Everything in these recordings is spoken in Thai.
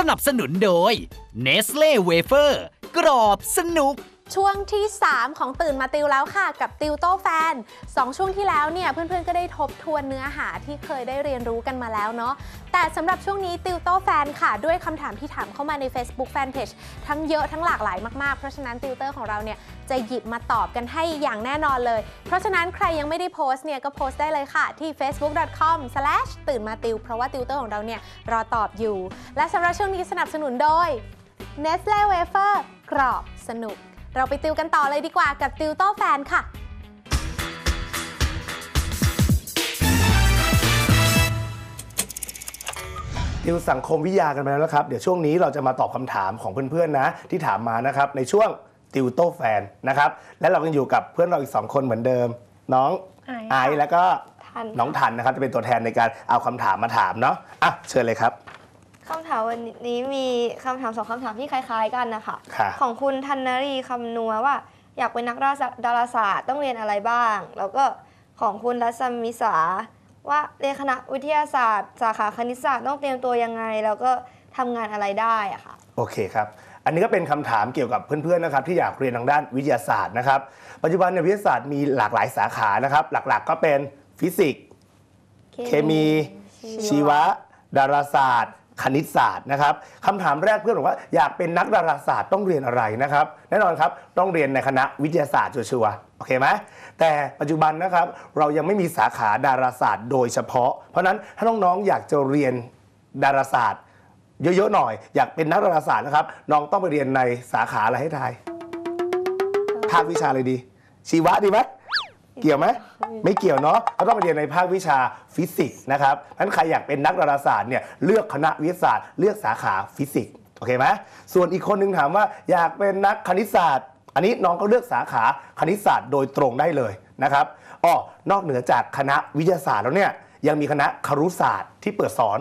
สนับสนุนโดย Nestle Wafer กรอบสนุก ช่วงที่ 3 ของตื่นมาติวแล้วค่ะ กับติวโต้แฟน 2 ช่วงที่แล้วเนี่ยเพื่อนๆก็ได้ทบทวนเนื้อหาที่เคยได้เรียนรู้กันมาแล้วเนาะแต่สำหรับช่วงนี้ติวโต้แฟนค่ะด้วยคำถามที่ถามเข้ามาใน Facebook Fanpage ทั้งเยอะทั้งหลากหลายมากๆ เพราะฉะนั้นติวเตอร์ของเราเนี่ยจะหยิบมาตอบกันให้อย่างแน่นอนเลย เพราะฉะนั้นใครยังไม่ได้โพสต์เนี่ยก็โพสต์ได้เลยค่ะที่ facebook.com/ ตื่นมาติวเพราะว่าติวเตอร์ของเราเนี่ยรอตอบอยู่ และสำหรับช่วงนี้สนับสนุนโดย Nestle Wafer กรอบสนุก เราไปติวกันต่อเลยดีกว่ากับติวโต้แฟนค่ะติวสังคมวิทยากันไปแล้วนะครับ เดี๋ยวช่วงนี้เราจะมาตอบคำถามของเพื่อนๆนะ ที่ถามมานะครับ ในช่วงติวโต้แฟนนะครับ และเรายังอยู่กับเพื่อนเราอีก 2 คนเหมือนเดิม น้องไอซ์ไอซ์แล้วก็ทันน้องทันนะครับ จะเป็นตัวแทนในการเอาคำถามมาถามเนาะอะเชิญเลยครับ คำถามวันนี้มีคำถามสองคำถามที่คล้าย ๆ กันนะคะค่ะ ของคุณธันนรีคำนัวว่า อยากเป็นนักดาราศาสตร์ดาราศาสตร์ต้องเรียนอะไรบ้าง แล้วก็ของคุณรัศมิสาว่าเรียนคณะวิทยาศาสตร์ สาขาคณิตศาสตร์ต้องเตรียมตัวยังไง แล้วก็ทำงานอะไรได้อะค่ะ โอเคครับ อันนี้ก็เป็นคำถามเกี่ยวกับเพื่อนๆนะครับที่อยากเรียนทางด้านวิทยาศาสตร์นะครับ ปัจจุบันเนี่ยวิทยาศาสตร์มีหลากหลายสาขานะครับ หลักๆก็เป็นฟิสิกส์ เคมี ชีวะ ดาราศาสตร์ คณิตศาสตร์นะครับคำถามแรกเพื่อนบอกว่าอยากเป็นนักดาราศาสตร์ต้องเรียนอะไรนะครับ แน่นอนครับต้องเรียนในคณะวิทยาศาสตร์ชัวร์ๆโอเคไหมแต่ปัจจุบันนะครับเรายังไม่มีสาขาดาราศาสตร์โดยเฉพาะ เพราะนั้นถ้าน้องๆอยากจะเรียนดาราศาสตร์ เยอะๆหน่อย อยากเป็นนักดาราศาสตร์นะครับน้องต้องไปเรียนในสาขาอะไรให้ทายภาควิชาเลยดี ชีวะดีไหม เกี่ยวไหมไม่เกี่ยวเนาะเขาต้องไปเรียนในภาควิชาฟิสิกส์นะครับงั้นใครอยากเป็นนักดาราศาสตร์เนี่ยเลือกคณะวิทยาศาสตร์ เลือกสาขาฟิสิกส์โอเคไหมส่วนอีกคนนึงถามว่าอยากเป็นนักคณิตศาสตร์ อันนี้น้องก็เลือกสาขาคณิตศาสตร์โดยตรงได้เลยนะครับอ้อนอกเหนือจากคณะวิทยาศาสตร์แล้วเนี่ยยังมีคณะครุศาสตร์ที่เปิดสอน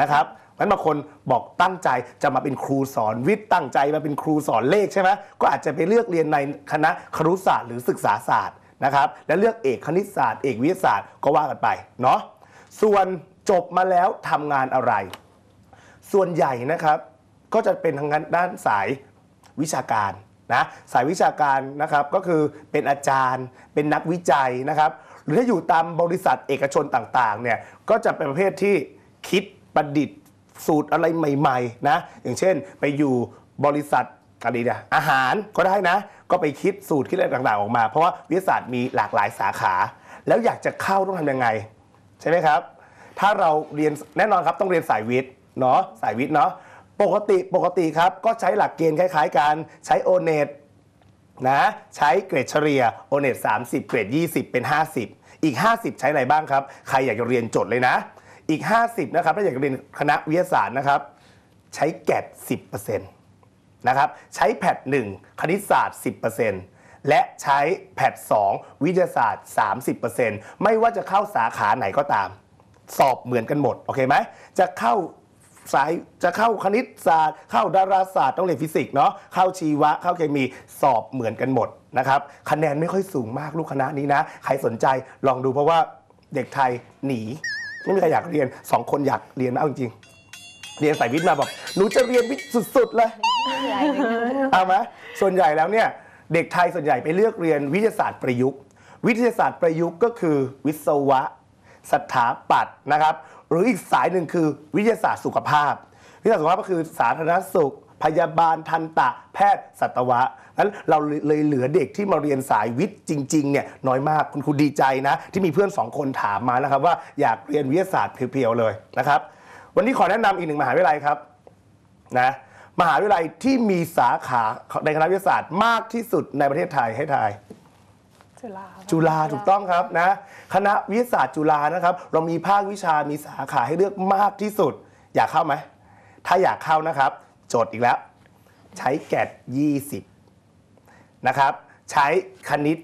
นะครับงั้นบางคนบอกตั้งใจจะมาเป็นครูสอนวิทย์ตั้งใจมาเป็นครูสอนเลขใช่ไหมก็อาจจะไปเลือกเรียนในคณะครุศาสตร์หรือศึกษาศาสตร์ นะครับ และเลือกเอกคณิตศาสตร์ เอกวิทยาศาสตร์ก็ว่ากันไปเนาะส่วนจบมาแล้วทำงานอะไร ส่วนใหญ่นะครับก็จะเป็นทางด้านสายวิชาการนะสายวิชาการนะครับก็คือเป็นอาจารย์เป็นนักวิจัยนะครับ หรือถ้าอยู่ตามบริษัทเอกชนต่างๆเนี่ยก็จะเป็นประเภทที่คิดประดิษฐ์สูตรอะไรใหม่ๆนะอย่างเช่นไปอยู่บริษัท อะไรเนี่ยอาหารก็ได้นะ ก็ไปคิดสูตรคิดอะไรต่างๆออกมา เพราะว่าวิทยาศาสตร์มีหลากหลายสาขา แล้วอยากจะเข้าต้องทำยังไง ใช่ไหมครับ ถ้าเราเรียนแน่นอนครับต้องเรียนสายวิทย์เนาะสายวิทย์เนาะปกติปกติครับก็ใช้หลักเกณฑ์คล้ายๆกันใช้โอเน็ตนะใช้เกรดเฉลี่ยโอเน็ต30เกรด20เป็น50อีก 50 ใช้อะไรบ้างครับ ใครอยากจะเรียนจดเลยนะ อีก 50 นะครับถ้าอยากจะเรียนคณะวิทยาศาสตร์นะครับ ใช้แกด10%นะครับใช้แพท1คณิตศาสตร์ 10%และใช้แพท2วิทยาศาสตร์ 30%ไม่ว่าจะเข้าสาขาไหนก็ตาม สอบเหมือนกันหมดโอเคไหมจะเข้าสายจะเข้าคณิตศาสตร์ เข้าดาราศาสตร์ต้องเรียนฟิสิกส์เนาะเข้าชีวะเข้าเคมีสอบเหมือนกันหมดนะครับคะแนนไม่ค่อยสูงมากลูกคณะนี้นะ ใครสนใจลองดูเพราะว่าเด็กไทยหนี ไม่มีใครอยากเรียนสองคนอยากเรียนเอาจริงๆเรียนสายวิทย์มาบอกหนูจะเรียนวิทย์สุดๆเลย เอาไหมส่วนใหญ่แล้วเนี่ยเด็กไทยส่วนใหญ่ไปเลือกเรียนวิทยาศาสตร์ประยุกต์ วิทยาศาสตร์ประยุกต์ก็คือวิศวะสถาปัตย์นะครับ หรืออีกสายหนึ่งคือวิทยาศาสตร์สุขภาพ วิทยาศาสตร์สุขภาพก็คือสาธารณสุข พยาบาลทันตะ แพทย์สัตวะนั้นเราเลยเหลือเด็กที่มาเรียนสายวิทย์จริงๆเนี่ยน้อยมากคุณครูดีใจนะ ที่มีเพื่อนสองคนถามมานะครับ ว่าอยากเรียนวิทยาศาสตร์เพียวๆเลยนะครับ วันนี้ขอแนะนำอีกหนึ่งมหาวิทยาลัยครับนะ มหาวิทยาลัยที่มีสาขาในคณะวิทยาศาสตร์มากที่สุดในประเทศไทยให้ทาย จุฬาจุฬาถูกต้องครับนะคณะวิทยาศาสตร์จุฬานะครับ เรามีภาควิชามีสาขาให้เลือกมากที่สุด อยากเข้าไหม ถ้าอยากเข้านะครับ โจทย์อีกแล้ว ใช้แกด20 นะครับ ใช้คณิต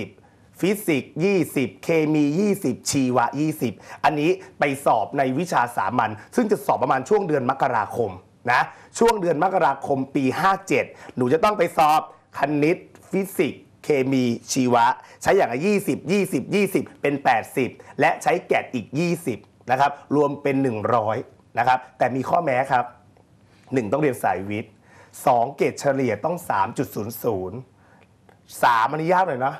20 ฟิสิกส์20 เคมี 20 ชีวะ 20 อันนี้ไปสอบในวิชาสามัญซึ่งจะสอบประมาณช่วงเดือนมกราคม นะ ช่วงเดือนมกราคมปี 57 หนูจะต้องไปสอบคณิตฟิสิกส์เคมีชีวะ ใช้อย่างละ20 20 20 เป็น 80 และใช้แกดอีก 20 นะครับ รวมเป็น 100 นะครับ แต่มีข้อแม้ครับ 1 ต้องเรียนสายวิทย์ 2 เกรดเฉลี่ยต้อง 3.00 3อันนี้ยากหน่อยนะ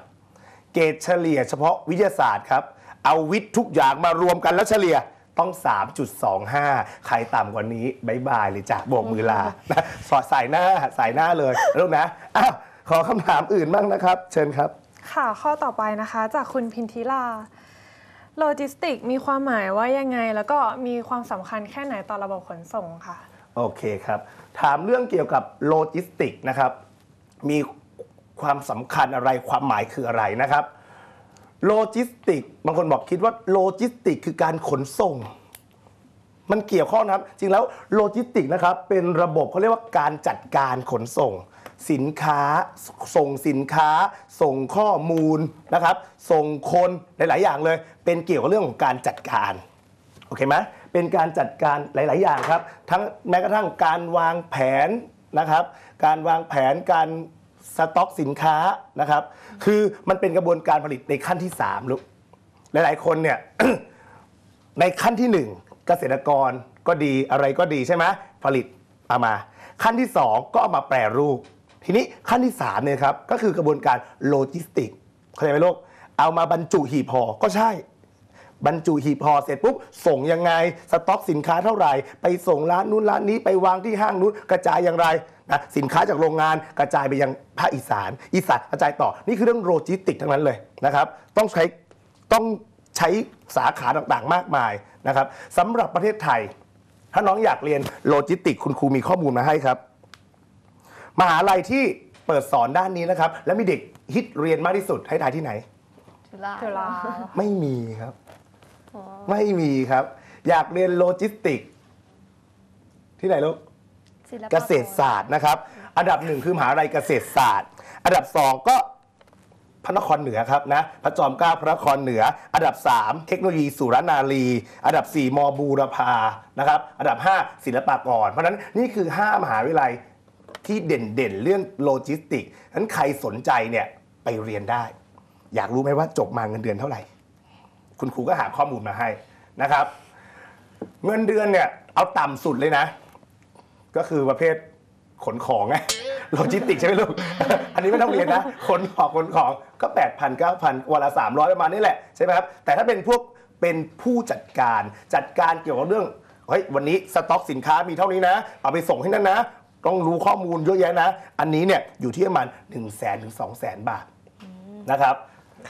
เกรดเฉลี่ยเฉพาะวิทยาศาสตร์ครับ เอาวิทย์ทุกอย่างมารวมกันแล้วเฉลี่ย ต้อง 3.25 ใครต่ำกว่านี้บายบายเลยจ้ะโบกมือลานะสอดสายหน้าสายหน้าเลยลูกนะอ้าวขอคำถามอื่นบ้างนะครับ เชิญครับ ค่ะ ข้อต่อไปนะคะจากคุณพินทิลาโลจิสติกมีความหมายว่ายังไง แล้วก็มีความสำคัญแค่ไหนต่อระบบขนส่งค่ะ โอเคครับ ถามเรื่องเกี่ยวกับโลจิสติกนะครับ มีความสำคัญอะไรความหมายคืออะไรนะครับ โลจิสติก บางคนบอกคิดว่าโลจิสติกคือการขนส่ง มันเกี่ยวข้องนะครับ จริงแล้วโลจิสติกนะครับ เป็นระบบเขาเรียกว่าการจัดการขนส่ง สินค้า ส่งสินค้า ส่งข้อมูลนะครับ ส่งคนหลาย ๆ อย่างเลย เป็นเกี่ยวกับเรื่องของการจัดการโอเคไหมเป็นการจัดการหลาย ๆ อย่างครับ ทั้งแม้กระทั่งการวางแผนนะครับ การวางแผนการ สต็อกสินค้านะครับ คือมันเป็นกระบวนการผลิตในขั้นที่3ลูกหลาย ๆ คนเนี่ย ในขั้นที่ 1 เกษตรกรก็ดีอะไรก็ดีใช่ไหมผลิตเอามา ขั้นที่ 2 ก็เอามาแปรรูป ทีนี้ขั้นที่3เนี่ยครับก็คือกระบวนการโลจิสติกเข้าใจไหมลูกเอามาบรรจุหีบห่อก็ใช่ บรรจุหีบห่อเสร็จปุ๊บส่งยังไง สต็อกสินค้าเท่าไหร่ ไปส่งร้านนู้นร้านนี้ไปวางที่ห้างนู้นกระจายอย่างไร นะสินค้าจากโรงงานกระจายไปยังภาคอีสาน อีสานกระจายต่อ นี่คือเรื่องโลจิสติกทั้งนั้นเลยนะครับ ต้องใช้ต้องใช้สาขาต่างๆ มากมายนะครับสำหรับประเทศไทย ถ้าน้องอยากเรียนโลจิสติกคุณครูมีข้อมูลมาให้ครับ มหาลัยที่เปิดสอนด้านนี้นะครับ และมีเด็กฮิตเรียนมากที่สุดให้ทายที่ไหน จุฬาจุฬา ไม่มีครับ ไม่มีครับ อยากเรียนโลจิสติก ที่ไหนลูก ศิลปากร เกษตรศาสตร์นะครับ อันดับหนึ่งคือมหาลัยเกษตรศาสตร์ อันดับสองก็พระนครเหนือครับนะพระจอมเกล้าพระนครเหนือ อันดับ3เทคโนโลยีสุรนารี อันดับ4มบูรพานะครับอันดับ5ศิลปากร เพราะฉะนั้นนี่คือ5มหาวิทยาลัยที่เด่นๆเรื่องโลจิสติกนั้นใครสนใจเนี่ยไปเรียนได้ อยากรู้ไหมว่าจบมาเงินเดือนเท่าไหร่ คุณครูก็หาข้อมูลมาให้นะครับ เงินเดือนเนี่ยเอาต่ำสุดเลยนะ ก็คือประเภทขนของไงโลจิสติกใช่ไหมลูก อันนี้ไม่ต้องเรียนนะ ขนของขนของก็ 8 0 0 0 9,000วันละ300 ประมาณนี้แหละใช่ไหมครับ แต่ถ้าเป็นพวกเป็นผู้จัดการจัดการเกี่ยวกับเรื่องเฮ้ยวันนี้สต็อกสินค้ามีเท่านี้นะ เอาไปส่งให้นั่นนะ ต้องรู้ข้อมูลเยอะแยะนะ อันนี้เนี่ยอยู่ที่ประมาณ1 0 0 0 0แสนถึง2 0 0 0 0 0บาทนะครับ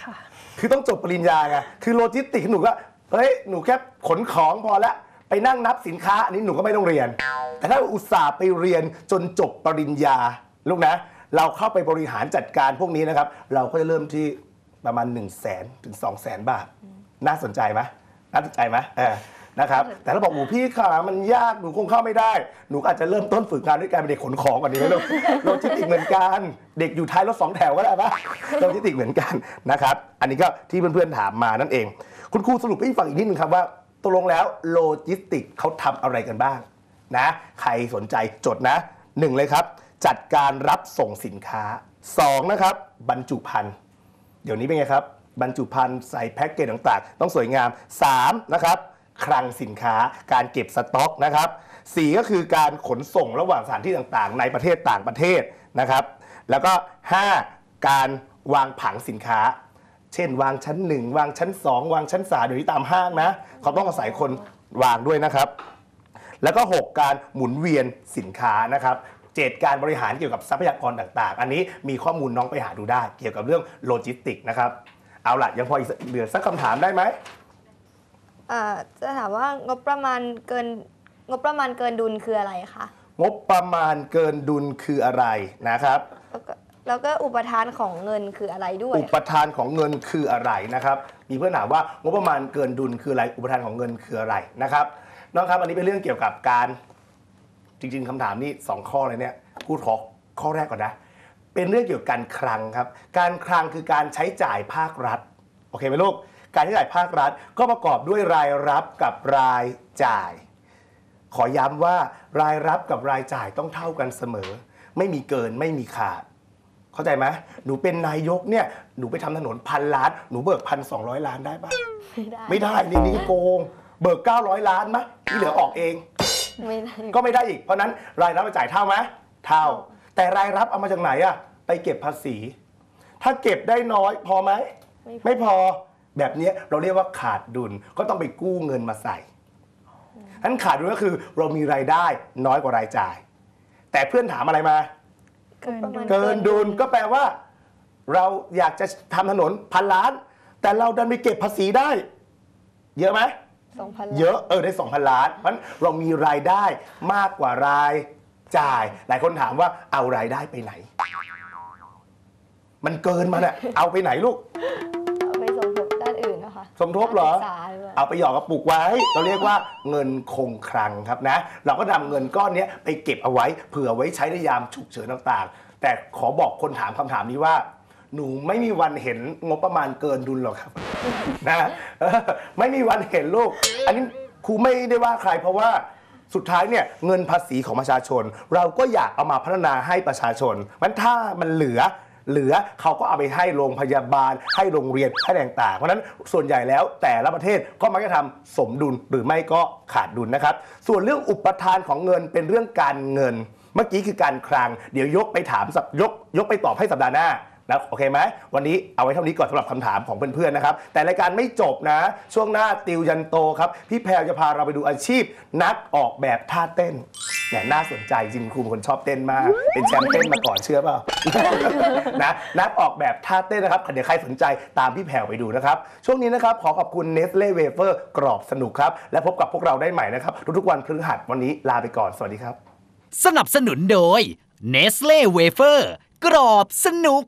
ค่ะคือต้องจบปริญญาไงคือโลจิสติกหนูก็เฮ้ยหนูแค่ขนของพอละ ไปนั่งนับสินค้าอันนี้หนูก็ไม่ต้องเรียน แต่ถ้าอุตส่าห์ไปเรียนจนจบปริญญาลูกนะ เราเข้าไปบริหารจัดการพวกนี้นะครับ เราก็จะเริ่มที่ประมาณ 1 0 0 0 0แสนถึง2 0 0แสนบาท น่าสนใจไหมน่าสนใจไหมเออนะครับ แต่ถ้าบอกหนูพี่ขามันยากหนูคงเข้าไม่ได้ หนูก็อาจจะเริ่มต้นฝึกงานด้วยการเป็นเด็กขนของก่อนดีไหมลูกโลจิสติกเหมือนกัน เด็กอยู่ท้ายรถสองแถวก็ได้ปะโลจิสติกเหมือนกันนะครับ อันนี้ก็ที่เพื่อนๆถามมานั่นเอง คุณครูสรุปให้ฟังอีกนิดนึงครับว่า ตกลงแล้วโลจิสติกเขาทำอะไรกันบ้างนะ ใครสนใจจดนะหนึ่งเลยครับ จัดการรับส่งสินค้าสองนะครับ บรรจุภัณฑ์เดี๋ยวนี้เป็นไงครับ บรรจุภัณฑ์ใส่แพ็กเกจต่างๆ ต้องสวยงาม 3. นะครับคลังสินค้าการเก็บสต็อกนะครับ4ก็คือการขนส่งระหว่างสถานที่ต่างๆ ในประเทศต่างประเทศนะครับ แล้วก็ 5. การวางผังสินค้า เช่น วางชั้น 1 วางชั้น 2 วางชั้น3เดี๋ยวนี้ตามห้างนะเขาต้องอาศัยคนวางด้วยนะครับ แล้วก็ 6 การหมุนเวียนสินค้านะครับเจ็ดการบริหารเกี่ยวกับทรัพยากรต่าง ๆ อันนี้มีข้อมูลน้องไปหาดูได้ เกี่ยวกับเรื่องโลจิสติกนะครับ เอาล่ะ ยังพออีกเหลือสักคำถามได้ไหมอ่าจะถามว่างบประมาณเกินงบประมาณเกินดุลคืออะไรคะ งบประมาณเกินดุลคืออะไรนะครับ แล้วก็อุปทานของเงินคืออะไรด้วย อุปทานของเงินคืออะไรนะครับ มีเพื่อนถามว่างบประมาณเกินดุลคืออะไร อุปทานของเงินคืออะไรนะครับ น้องครับ อันนี้เป็นเรื่องเกี่ยวกับการ จริง ๆคำถามนี้สองข้อเลยเนี่ยพูดขอข้อแรกก่อนนะ เป็นเรื่องเกี่ยวกับการคลังครับ การคลังคือการใช้จ่ายภาครัฐ โอเคไหมลูก การใช้จ่ายภาครัฐ ก็ประกอบด้วยรายรับกับรายจ่าย ขอย้ำว่ารายรับกับรายจ่ายต้องเท่ากันเสมอ ไม่มีเกินไม่มีขาด เข้าใจไหมหนูเป็นนายกเนี่ยหนูไปทำถนนพันล้านหนูเบิกพันสองร้อยล้านได้ปะไม่ได้ ไม่ได้นี่นี่โกง เบิก 900 ล้านมะที่เหลือออกเอง ไม่ได้ ก็ไม่ได้อีก เพราะฉะนั้นรายรับรายจ่ายเท่าไหมเท่า แต่รายรับเอามาจากไหนอะไปเก็บภาษี ถ้าเก็บได้น้อยพอไหมไม่พอไม่พอแบบเนี้ยเราเรียกว่าขาดดุลก็ต้องไปกู้เงินมาใส่นั้นขาดดุลก็คือเรามีรายได้น้อยกว่ารายจ่าย แต่เพื่อนถามอะไรมา เกินประดุมาณลเกินดุลก็แปลว่า เราอยากจะทำถนนพันล้าน แต่เราดันไปเก็บภาษีได้ เยอะไหม สองพันเยอะเออได้ 2,000 ล้าน เพราะฉะนั้นเรามีรายได้มากกว่ารายจ่าย หลายคนถามว่าเอารายได้ไปไหน มันเกินมาเนี่ยเอาไปไหนลูก สมทบเหรอการศึกษาหรือเปล่าเอาไปหยอกกระปุกไว้ เราเรียกว่าเงินคงคลังครับนะ เราก็นำเงินก้อนเนี้ยไปเก็บเอาไว้ เผื่อไว้ใช้ในยามฉุกเฉินต่างๆ แต่ขอบอกคนถามคำถามนี้ว่า หนูไม่มีวันเห็นงบประมาณเกินดุลหรอกครับนะเออไม่มีวันเห็นลูก อันนี้ครูไม่ได้ว่าใครเพราะว่าสุดท้ายเนี่ยเงินภาษีของประชาชน เราก็อยากเอามาพัฒนาให้ประชาชนมันถ้ามันเหลือ เหลือเขาก็เอาไปให้โรงพยาบาล ให้โรงเรียนให้ต่างๆ เพราะฉะนั้นส่วนใหญ่แล้วแต่ละประเทศก็มักจะทำสมดุลหรือไม่ก็ขาดดุลนะครับ ส่วนเรื่องอุปทานของเงินเป็นเรื่องการเงิน เมื่อกี้คือการคลัง เดี๋ยวยกไปถามสัปยกยกไปตอบให้สัปดาห์หน้านะโอเคไหมวันนี้เอาไว้เท่านี้ก่อนสำหรับคำถามของเพื่อนๆนะครับ แต่รายการไม่จบนะ ช่วงหน้าติวยันโตครับ พี่แพรจะพาเราไปดูอาชีพ นักออกแบบท่าเต้น เนี่ยน่าสนใจจริงครูเป็นคนชอบเต้นมาก เป็นแชมป์เต้นมาก่อนเชื่อเปล่า นะนักออกแบบท่าเต้นนะครับเดี๋ยวใครสนใจตามพี่แพรวไปดูนะครับ ช่วงนี้นะครับ ขอขอบคุณ Nestle Wafer กรอบสนุกครับ และพบกับพวกเราได้ใหม่นะครับ ทุกๆวันพฤหัสวันนี้ลาไปก่อนสวัสดีครับ สนับสนุนโดย Nestle Wafer กรอบสนุก